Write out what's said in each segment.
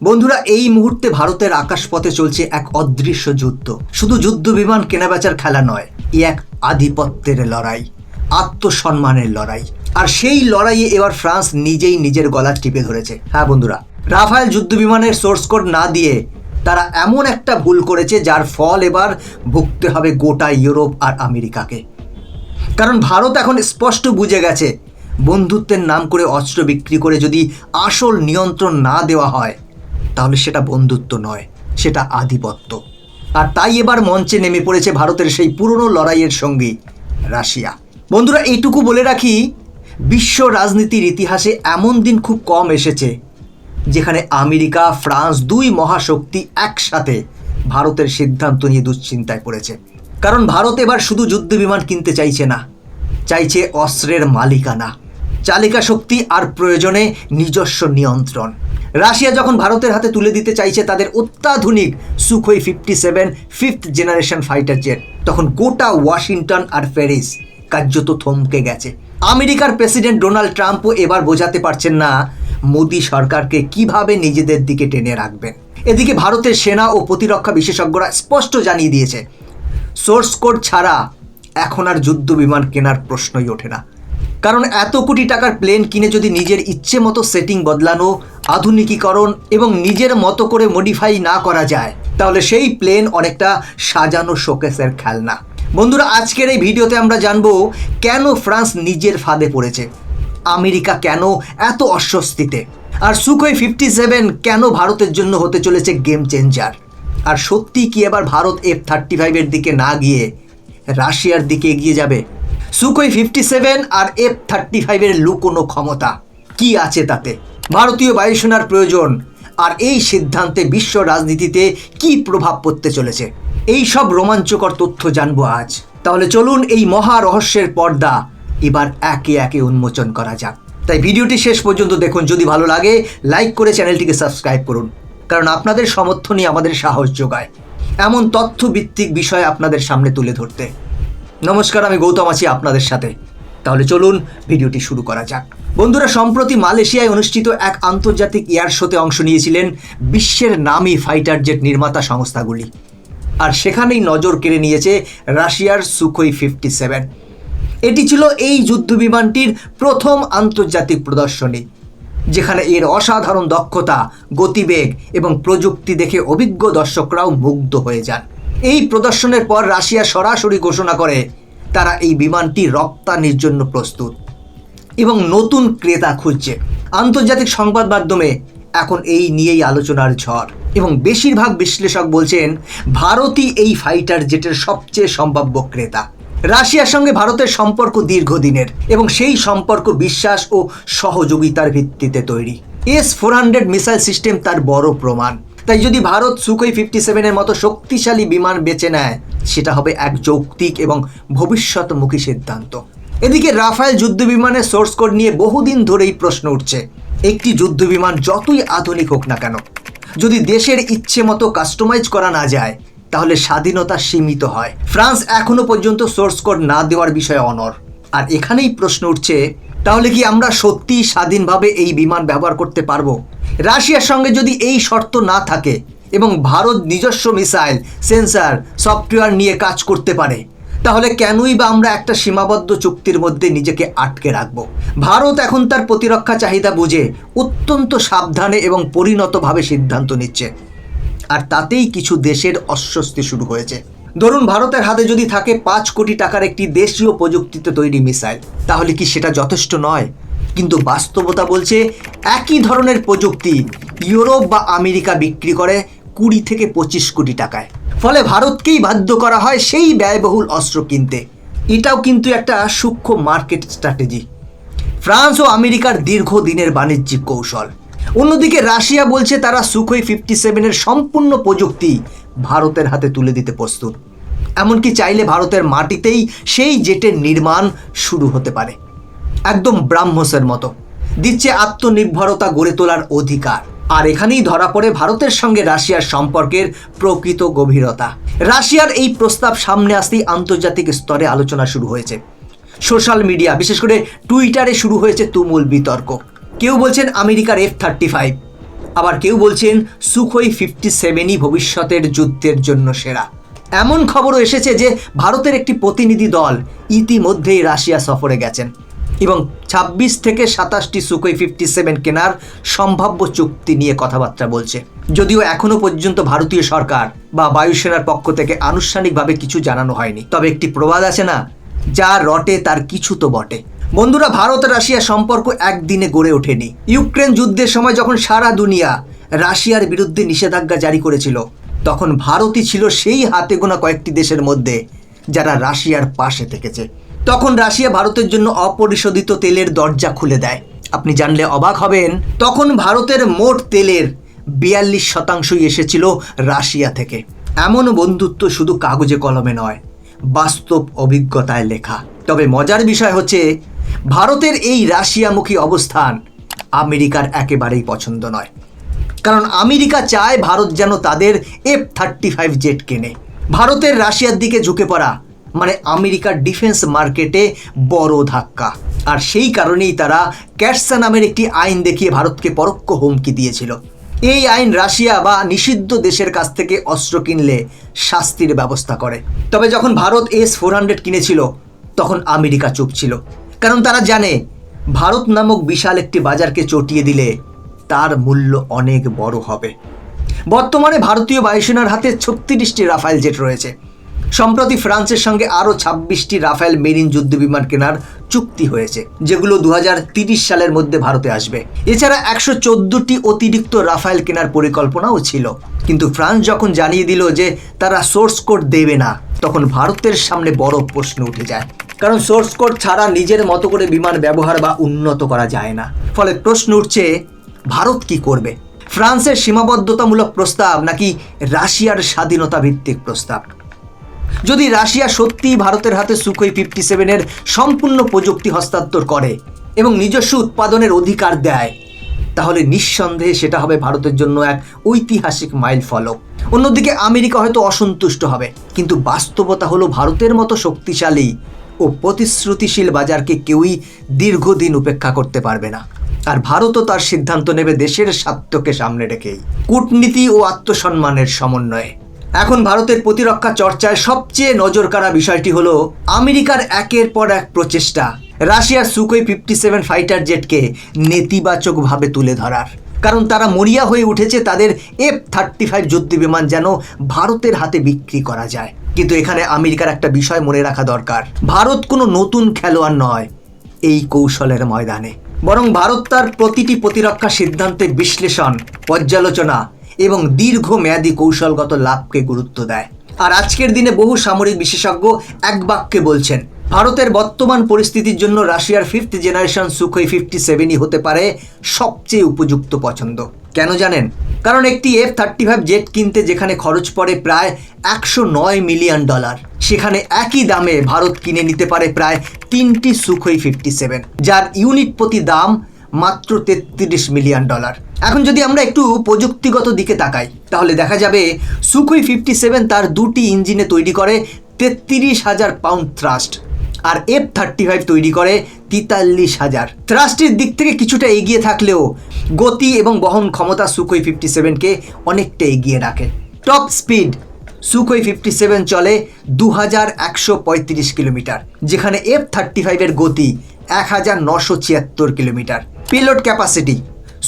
বন্ধুরা, এই মুহূর্তে ভারতের আকাশপথে চলছে এক অদৃশ্য যুদ্ধ। শুধু যুদ্ধ বিমান কেনাবেচার খেলা নয়, এ এক আধিপত্যের লড়াই, আত্মসম্মানের লড়াই। আর সেই লড়াইয়ে এবার ফ্রান্স নিজেই নিজের গলা টিপে ধরেছে। হ্যাঁ বন্ধুরা, রাফায়েল যুদ্ধ বিমানের সোর্স কোড না দিয়ে তারা এমন একটা ভুল করেছে যার ফল এবার ভুগতে হবে গোটা ইউরোপ আর আমেরিকাকে। কারণ ভারত এখন স্পষ্ট বুঝে গেছে, বন্ধুত্বের নাম করে অস্ত্র বিক্রি করে যদি আসল নিয়ন্ত্রণ না দেওয়া হয় তাহলে সেটা বন্ধুত্ব নয়, সেটা আধিপত্য। আর তাই এবার মঞ্চে নেমে পড়েছে ভারতের সেই পুরনো লড়াইয়ের সঙ্গী, রাশিয়া। বন্ধুরা, এইটুকু বলে রাখি, বিশ্ব রাজনীতির ইতিহাসে এমন দিন খুব কম এসেছে, যেখানে আমেরিকা, ফ্রান্স দুই মহাশক্তি একসাথে ভারতের সিদ্ধান্ত নিয়ে দুশ্চিন্তায় পড়েছে। কারণ ভারত এবার শুধু যুদ্ধ বিমান কিনতে চাইছে না, চাইছে অস্ত্রের মালিকানা, চালিকা শক্তি আর প্রয়োজনে নিজস্ব নিয়ন্ত্রণ। রাশিয়া যখন ভারতের হাতে তুলে দিতে চাইছে তাদের অত্যাধুনিক Sukhoi fifty seven fifth generation fighter jet তখন গোটা ওয়াশিংটন আর প্যারিস কার্যত থমকে গেছে। আমেরিকার প্রেসিডেন্ট ডোনাল্ড ট্রাম্পও এবার বোঝাতে পারছেন না মোদী সরকারকে কীভাবে নিজেদের দিকে টেনে রাখবেন। এদিকে ভারতের সেনা ও প্রতিরক্ষা বিশেষজ্ঞরা স্পষ্ট জানিয়ে দিয়েছে, সোর্স কোড ছাড়া এখন আর যুদ্ধ বিমান কেনার প্রশ্নই ওঠে না। কারণ এত কোটি টাকার প্লেন কিনে যদি নিজের ইচ্ছে মতো সেটিং বদলানো, আধুনিকীকরণ এবং নিজের মতো করে মডিফাই না করা যায়, তাহলে সেই প্লেন অনেকটা সাজানো শোকেসের খেলনা। বন্ধুরা, আজকের এই ভিডিওতে আমরা জানব কেন ফ্রান্স নিজের ফাঁদে পড়েছে? আমেরিকা কেন এত অস্বস্তিতে? আর সুখোই ফিফটি সেভেন কেন ভারতের জন্য হতে চলেছে গেম চেঞ্জার আর সত্যি কি এবার ভারত এফ থার্টি ফাইভের দিকে না গিয়ে রাশিয়ার দিকে এগিয়ে যাবে? সুখোই ফিফটি সেভেন আর এফ থার্টি ফাইভের লুকোনো ক্ষমতা। কি আছে তাতে? ভারতীয় বায়ুসেনার প্রয়োজন। আর এই সিদ্ধান্তে বিশ্ব রাজনীতিতে কি প্রভাব পড়তে চলেছে? এই সব রোমাঞ্চকর তথ্য জানব আজ। তাহলে চলুন এই মহা রহস্যের পর্দা এবার একে একে উন্মোচন করা যাক। তাই ভিডিওটি শেষ পর্যন্ত দেখুন। যদি ভালো লাগে, লাইক করে চ্যানেলটিকে সাবস্ক্রাইব করুন। কারণ আপনাদের সমর্থনই আমাদের সাহস যোগায়। এমন তথ্যভিত্তিক বিষয় আপনাদের সামনে তুলে ধরতে। নমস্কার, আমি গৌতম আছি আপনাদের সাথে। তাহলে চলুন ভিডিওটি শুরু করা যাক। বন্ধুরা, সম্প্রতি মালয়েশিয়ায় অনুষ্ঠিত এক আন্তর্জাতিক এয়ার শোতে অংশ নিয়েছিলেন বিশ্বের নামী ফাইটার জেট নির্মাতা সংস্থাগুলি। আর সেখানেই নজর কেড়ে নিয়েছে রাশিয়ার সুখোই ফিফটি সেভেন। এটি ছিল এই যুদ্ধবিমানটির প্রথম আন্তর্জাতিক প্রদর্শনী, যেখানে এর অসাধারণ দক্ষতা, গতিবেগ এবং প্রযুক্তি দেখে অভিজ্ঞ দর্শকরাও মুগ্ধ হয়ে যান। এই প্রদর্শনের পর রাশিয়া সরাসরি ঘোষণা করে, তারা এই বিমানটি রপ্তানির জন্য প্রস্তুত এবং নতুন ক্রেতা খুঁজছে। আন্তর্জাতিক সংবাদ মাধ্যমে এখন এই নিয়েই আলোচনার ঝড় এবং বেশিরভাগ বিশ্লেষক বলছেন, ভারতই এই ফাইটার জেটের সবচেয়ে সম্ভাব্য ক্রেতা। রাশিয়ার সঙ্গে ভারতের সম্পর্ক দীর্ঘদিনের এবং সেই সম্পর্ক বিশ্বাস ও সহযোগিতার ভিত্তিতে তৈরি। S four hundred missile system তার বড় প্রমাণ। তাই যদি ভারত সুকোই ফিফটি সেভেনের মতো শক্তিশালী বিমান বেছে নেয়, সেটা হবে এক যৌক্তিক এবং ভবিষ্যৎমুখী সিদ্ধান্ত। এদিকে রাফায়েল যুদ্ধবিমানের সোর্স কোড নিয়ে বহুদিন ধরেই প্রশ্ন উঠছে, একটি যুদ্ধবিমান যতই আধুনিক হোক না কেন, যদি দেশের ইচ্ছে মতো কাস্টমাইজ করা না যায়, তাহলে স্বাধীনতা সীমিত হয়। ফ্রান্স এখনও পর্যন্ত সোর্স কোড না দেওয়ার বিষয়ে অনর আর এখানেই প্রশ্ন উঠছে, তাহলে কি আমরা সত্যিই স্বাধীনভাবে এই বিমান ব্যবহার করতে পারব? রাশিয়ার সঙ্গে যদি এই শর্ত না থাকে এবং ভারত নিজস্ব মিসাইল, সেন্সার, সফটওয়্যার নিয়ে কাজ করতে পারে, তাহলে কেনই বা আমরা একটা সীমাবদ্ধ চুক্তির মধ্যে নিজেকে আটকে রাখব? ভারত এখন তার প্রতিরক্ষা চাহিদা বুঝে অত্যন্ত সাবধানে এবং পরিণতভাবে সিদ্ধান্ত নিচ্ছে। আর তাতেই কিছু দেশের অস্বস্তি শুরু হয়েছে। ধরুন ভারতের হাতে যদি থাকে পাঁচ কোটি টাকার একটি দেশীয় প্রযুক্তিতে তৈরি মিসাইল, তাহলে কি সেটা যথেষ্ট নয়? কিন্তু বাস্তবতা বলছে একই ধরনের প্রযুক্তি ইউরোপ বা আমেরিকা বিক্রি করে কুড়ি থেকে পঁচিশ কোটি টাকায়। ফলে ভারতকেই বাধ্য করা হয় সেই ব্যয়বহুল অস্ত্র কিনতে। এটাও কিন্তু একটা সূক্ষ্ম মার্কেট স্ট্র্যাটেজি। ফ্রান্স ও আমেরিকার দীর্ঘদিনের বাণিজ্যিক কৌশল। অন্যদিকে রাশিয়া বলছে তারা সুখোই ফিফটি সেভেনের সম্পূর্ণ প্রযুক্তি ভারতের হাতে তুলে দিতে প্রস্তুত। এমনকি চাইলে ভারতের মাটিতেই সেই জেটের নির্মাণ শুরু হতে পারে। একদম ব্রাহ্মসের মতো। দিচ্ছে আত্মনির্ভরতা গড়ে তোলার অধিকার। আর এখানেই ধরা পড়ে ভারতের সঙ্গে রাশিয়ার সম্পর্কের প্রকৃত গভীরতা। রাশিয়ার এই প্রস্তাব সামনে আসতেই আন্তর্জাতিক স্তরে আলোচনা শুরু হয়েছে। সোশ্যাল মিডিয়া, বিশেষ করে টুইটারে শুরু হয়েছে তুমুল বিতর্ক। কেউ বলছেন আমেরিকার এফ থার্টি ফাইভ আবার কেউ বলছেন সুখোই ফিফটি সেভেনই ভবিষ্যতের যুদ্ধের জন্য সেরা। এমন খবরও এসেছে যে ভারতের একটি প্রতিনিধি দল ইতিমধ্যেই রাশিয়া সফরে গেছেন। এবং ২৬ থেকে সাতাশটি সুকোই ফিফটি সেভেন কেনার সম্ভাব্য চুক্তি নিয়ে কথাবার্তা বলছে। যদিও এখনও পর্যন্ত ভারতীয় সরকার বা বায়ুসেনার পক্ষ থেকে আনুষ্ঠানিকভাবে কিছু জানানো হয়নি। তবে একটি প্রবাদ আছে না, যা রটে তার কিছু তো বটে। বন্ধুরা, ভারত রাশিয়া সম্পর্ক একদিনে গড়ে ওঠেনি। ইউক্রেন যুদ্ধের সময় যখন সারা দুনিয়া রাশিয়ার বিরুদ্ধে নিষেধাজ্ঞা জারি করেছিল, তখন ভারতই ছিল সেই হাতে গোনা কয়েকটি দেশের মধ্যে যারা রাশিয়ার পাশে থেকেছে। তখন রাশিয়া ভারতের জন্য অপরিশোধিত তেলের দরজা খুলে দেয়। আপনি জানলে অবাক হবেন, তখন ভারতের মোট তেলের বিয়াল্লিশ শতাংশই এসেছিল রাশিয়া থেকে। এমন বন্ধুত্ব শুধু কাগজে কলমে নয়, বাস্তব অভিজ্ঞতায় লেখা। তবে মজার বিষয় হচ্ছে, ভারতের এই রাশিয়ামুখী অবস্থান আমেরিকার একেবারেই পছন্দ নয়। কারণ আমেরিকা চায় ভারত যেন তাদের এফ থার্টি ফাইভ জেট কেনে। ভারতের রাশিয়ার দিকে ঝুঁকে পড়া মানে আমেরিকার ডিফেন্স মার্কেটে বড় ধাক্কা। আর সেই কারণেই তারা ক্যাটসা নামের একটি আইন দেখিয়ে ভারতকে পরোক্ষ হুমকি দিয়েছিল। এই আইন রাশিয়া বা নিষিদ্ধ দেশের কাছ থেকে অস্ত্র কিনলে শাস্তির ব্যবস্থা করে। তবে যখন ভারত এস ফোর হান্ড্রেড কিনেছিল, তখন আমেরিকা চুপ ছিল। কারণ তারা জানে, ভারত নামক বিশাল একটি বাজারকে চটিয়ে দিলে তার মূল্য অনেক বড় হবে। বর্তমানে ভারতীয় বায়ুসেনার হাতে ছত্রিশটি রাফাইল জেট রয়েছে। সম্প্রতি ফ্রান্সের সঙ্গে আরও ছাব্বিশটি রাফায়েল মেরিন যুদ্ধবিমান কেনার চুক্তি হয়েছে, যেগুলো দু সালের মধ্যে ভারতে আসবে। এছাড়া একশো চোদ্দোটি অতিরিক্ত রাফায়েল কেনার পরিকল্পনাও ছিল। কিন্তু ফ্রান্স যখন জানিয়ে দিল যে তারা সোর্স কোড দেবে না, তখন ভারতের সামনে বড় প্রশ্ন উঠে যায়। কারণ সোর্স কোড ছাড়া নিজের মতো করে বিমান ব্যবহার বা উন্নত করা যায় না। ফলে প্রশ্ন উঠছে, ভারত কি করবে? ফ্রান্সের সীমাবদ্ধতামূলক প্রস্তাব নাকি রাশিয়ার স্বাধীনতা ভিত্তিক প্রস্তাব? যদি রাশিয়া সত্যিই ভারতের হাতে সুখোই ফিফটি সেভেনের সম্পূর্ণ প্রযুক্তি হস্তান্তর করে এবং নিজস্ব উৎপাদনের অধিকার দেয়, তাহলে নিঃসন্দেহে সেটা হবে ভারতের জন্য এক ঐতিহাসিক মাইল ফলক। অন্যদিকে আমেরিকা হয়তো অসন্তুষ্ট হবে, কিন্তু বাস্তবতা হলো ভারতের মতো শক্তিশালী ও প্রতিশ্রুতিশীল বাজারকে কেউই দীর্ঘদিন উপেক্ষা করতে পারবে না। আর ভারতও তার সিদ্ধান্ত নেবে দেশের স্বার্থকে সামনে রেখেই। কূটনীতি ও আত্মসম্মানের সমন্বয়ে। এখন ভারতের প্রতিরক্ষা চর্চায় সবচেয়ে নজরকাড়া বিষয়টি হল আমেরিকার একের পর এক প্রচেষ্টা, রাশিয়ার সুকোই ফিফটি সেভেন ফাইটার জেটকে নেতিবাচকভাবে তুলে ধরার। কারণ তারা মরিয়া হয়ে উঠেছে তাদের এফ থার্টি ফাইভ যুদ্ধবিমান যেন ভারতের হাতে বিক্রি করা যায়। কিন্তু এখানে আমেরিকার একটা বিষয় মনে রাখা দরকার। ভারত কোনো নতুন খেলোয়াড় নয় এই কৌশলের ময়দানে। বরং ভারত তার প্রতিটি প্রতিরক্ষা সিদ্ধান্তের বিশ্লেষণ, পর্যালোচনা এবং দীর্ঘমেয়াদী কৌশলগত লাভকে গুরুত্ব দেয়। আর আজকের দিনে বহু সামরিক বিশেষজ্ঞ এক বাক্যে বলছেন, ভারতের বর্তমান পরিস্থিতির জন্য রাশিয়ার ফিফথ জেনারেশন সুখই ফিফটি সেভেনই হতে পারে সবচেয়ে উপযুক্ত পছন্দ। কেন জানেন? কারণ একটি এফ থার্টি ফাইভ জেট কিনতে যেখানে খরচ পড়ে প্রায় একশো নয় মিলিয়ন ডলার, সেখানে একই দামে ভারত কিনে নিতে পারে প্রায় তিনটি সুখোই ফিফটি সেভেন যার ইউনিট প্রতি দাম মাত্র তেত্রিশ মিলিয়ন ডলার। এখন যদি আমরা একটু প্রযুক্তিগত দিকে তাকাই, তাহলে দেখা যাবে সুখোই ফিফটি সেভেন তার দুটি ইঞ্জিনে তৈরি করে তেত্রিশ হাজার পাউন্ড থ্রাস্ট আর এফ থার্টি ফাইভ তৈরি করে তেতাল্লিশ হাজার। থ্রাস্টের দিক থেকে কিছুটা এগিয়ে থাকলেও গতি এবং বহন ক্ষমতা সুখোই ফিফটি সেভেনকে অনেকটা এগিয়ে রাখে। Top speed Sukhoi fifty seven চলে দু হাজার একশো পঁয়ত্রিশ কিলোমিটার, যেখানে এফ থার্টি ফাইভের গতি এক হাজার নশো ছিয়াত্তর kilometre. Payload capacity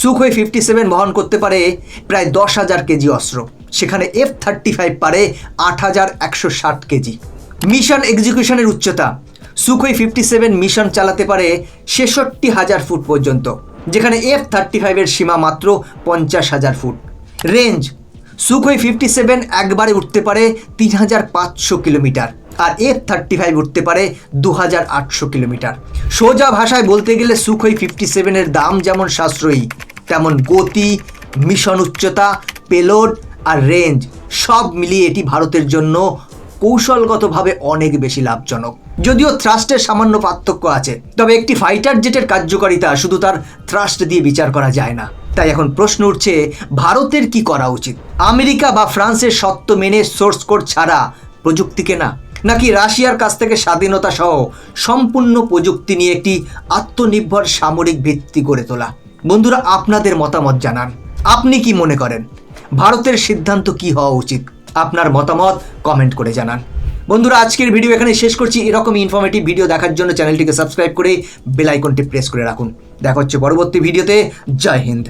Sukhoi fifty seven বহন করতে পারে প্রায় দশ হাজার কেজি অস্ত্র। সেখানে এফ থার্টি ফাইভ পারে আট হাজার একশো ষাট কেজি। মিশন এক্সিকিউশনের উচ্চতা। সুখোই ফিফটি সেভেন মিশন চালাতে পারে ছেষট্টি হাজার ফুট পর্যন্ত। যেখানে এফ থার্টি ফাইভের সীমা মাত্র পঞ্চাশ হাজার foot. Range. Sukhoi fifty seven একবারে উঠতে পারে তিন হাজার পাঁচশো কিলোমিটার আর এফ থার্টি ফাইভ উঠতে পারে দু হাজার আটশো কিলোমিটার। সোজা ভাষায় বলতে গেলে সুখোই ফিফটি সেভেনের দাম যেমন সাশ্রয়ী তেমন গতি মিশন উচ্চতা পেলোড আর রেঞ্জ সব মিলিয়ে এটি ভারতের জন্য কৌশলগতভাবে অনেক বেশি লাভজনক। যদিও থ্রাস্টের সামান্য পার্থক্য আছে, তবে একটি ফাইটার জেটের কার্যকারিতা শুধু তার থ্রাস্ট দিয়ে বিচার করা যায় না। তাই এখন প্রশ্ন উঠছে, ভারতের কি করা উচিত? আমেরিকা বা ফ্রান্সের সত্য মেনে সোর্স কোড ছাড়া প্রযুক্তি কেনা? নাকি রাশিয়ার কাছ থেকে স্বাধীনতা সহ সম্পূর্ণ প্রযুক্তি নিয়ে একটি আত্মনির্ভর সামরিক ভিত্তি গড়ে তোলা? বন্ধুরা, আপনাদের মতামত জানান। আপনি কি মনে করেন? ভারতের সিদ্ধান্ত কি হওয়া উচিত? আপনার মতামত কমেন্ট করে জানান। বন্ধুরা, আজকের ভিডিও এখানে শেষ করছি। এরকম ইনফরমেটিভ ভিডিও দেখার জন্য চ্যানেলটিকে সাবস্ক্রাইব করে বেলাইকনটি প্রেস করে রাখুন। দেখা হচ্ছে পরবর্তী ভিডিওতে জয় হিন্দ।